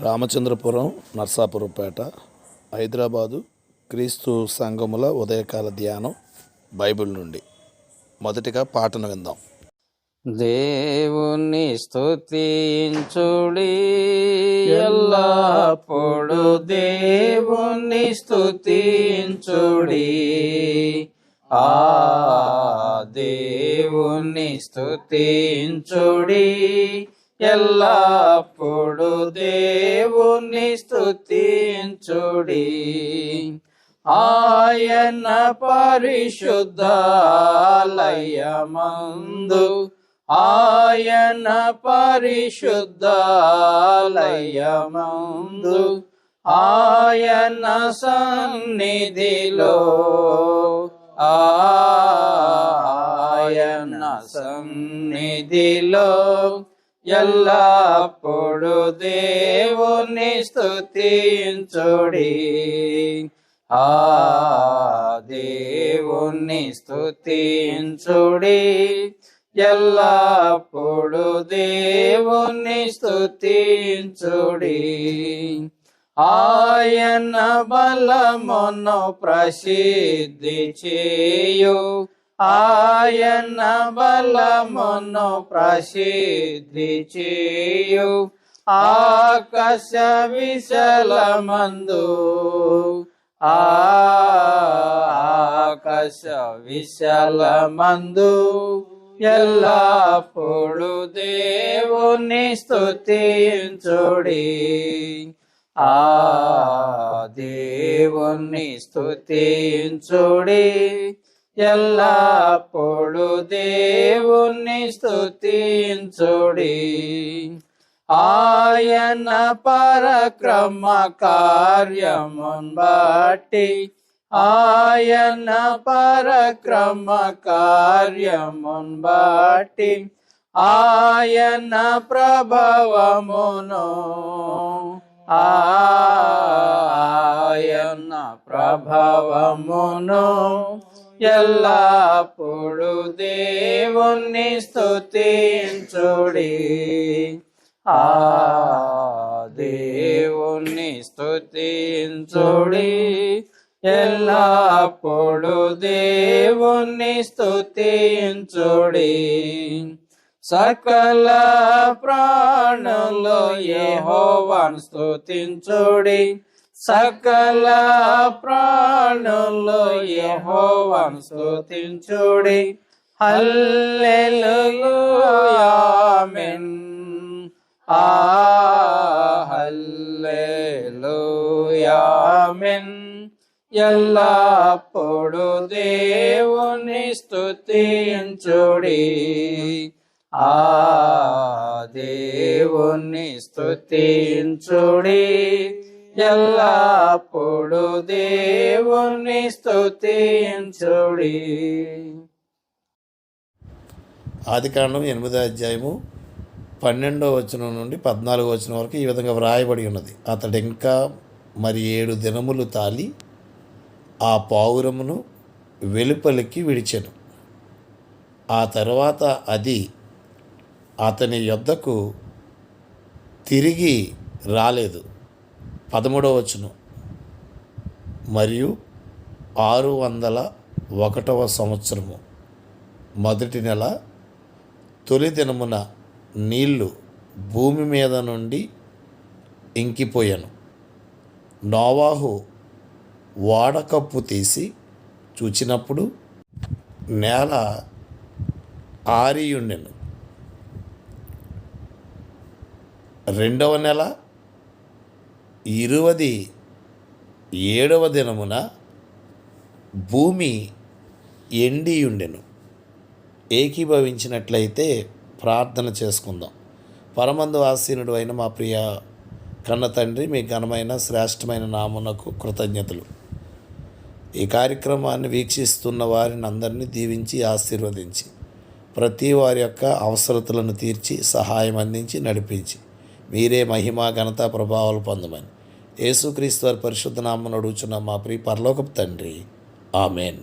రామచంద్రపురం నర్సాపురంపేట హైదరాబాదు క్రీస్తు సంఘముల ఉదయకాల ధ్యానం బైబిల్ నుండి. మొదటిగా పాటను విందాం. దేవుని స్తుతించుడి ఎల్లప్పుడు దేవుని స్తుతించుడి. ఆ దేవుని స్తుతించుడి. ఎల్లప్పుడు దేవుని స్థుతించుడి ఆయన పరిశుద్ధాలయమందు ఆయన పరిశుద్ధాలయమందు ఆయన సన్నిధిలో ఆయన సన్నిధిలో ఎల్లప్పుడు దేవుని స్థుతించుడి ఆ దేవుని స్థుతించుడి ఎల్లప్పుడు దేవుని స్థుతించుడి ఆయన బలమును ప్రసిద్ధి చేయు. ఆయన బలమును ప్రసిద్ధి చేయు. ఆకాశ విశలమందు. ఆకాశ విశలమందు. ఎల్లప్పుడు దేవుని స్థుతించుడి ఆ దేవుని స్థుతించుడి ఎల్లప్పుడు దేవుణ్ణి స్థుతించుడి ఆయన పరక్రమ కార్యమున్ బట్టి ఆయన పరక్రమ కార్యమున్ బట్టి ఆయన ప్రభవమును ఆయన ప్రభవమును ఎల్లప్పుడు దేవుణ్ణి స్థుతించుడి ఆ దేవుణ్ణి స్థుతించుడి ఎల్లప్పుడు దేవుణ్ణి స్థుతించుడి సకల ప్రాణులు యెహోవాను స్థుతించుడి సకల ప్రాణులు యహోవను స్తుతించుడి. హల్లెలూయా ఆ హల్లెలూయా ఎల్లప్పుడు దేవుని స్తుతించుడి. ఆ దేవుని స్తుతించుడి. ఎల్లప్పుడు దేవుని స్తుతించుడి. ఆదికాండం ఎనిమిదో అధ్యాయము పన్నెండో వచనం నుండి పద్నాలుగో వచనం వరకు ఈ విధంగా వ్రాయబడి ఉన్నది. అతడు ఇంకా మరి ఏడు దినములు తాలి ఆ పావురమును వెలుపలికి విడిచెను. ఆ తర్వాత అది అతని యొద్దకు తిరిగి రాలేదు. పదమూడవ వచనం. మరియు ఆరు వందల ఒకటవ సంవత్సరము. మొదటి నెల తొలి దినమున నీళ్ళు భూమి మీద నుండి ఇంకిపోయాను. నోవాహు వాడకప్పు తీసి చూచినప్పుడు నేల ఆరియుండెను. రెండవ నెల ఇరువది ఏడవ దినమున భూమి ఎండియుండెను. ఏకీభవించినట్లయితే ప్రార్థన చేసుకుందాం. పరమందు ఆసీనుడు అయిన మా ప్రియ కన్న తండ్రి మీ ఘనమైన శ్రేష్టమైన నామునకు కృతజ్ఞతలు. ఈ కార్యక్రమాన్ని వీక్షిస్తున్న వారిని అందరినీ దీవించి ఆశీర్వదించి ప్రతి వారి యొక్క అవసరతలను తీర్చి సహాయం అందించి నడిపించి మీరే మహిమ ఘనత ప్రభావాలు పొందమని. యేసుక్రీస్తు వారి పరిశుద్ధ నామను అడుగుచున్న మా ప్రియ పరలోకపు తండ్రి. ఆమెన్.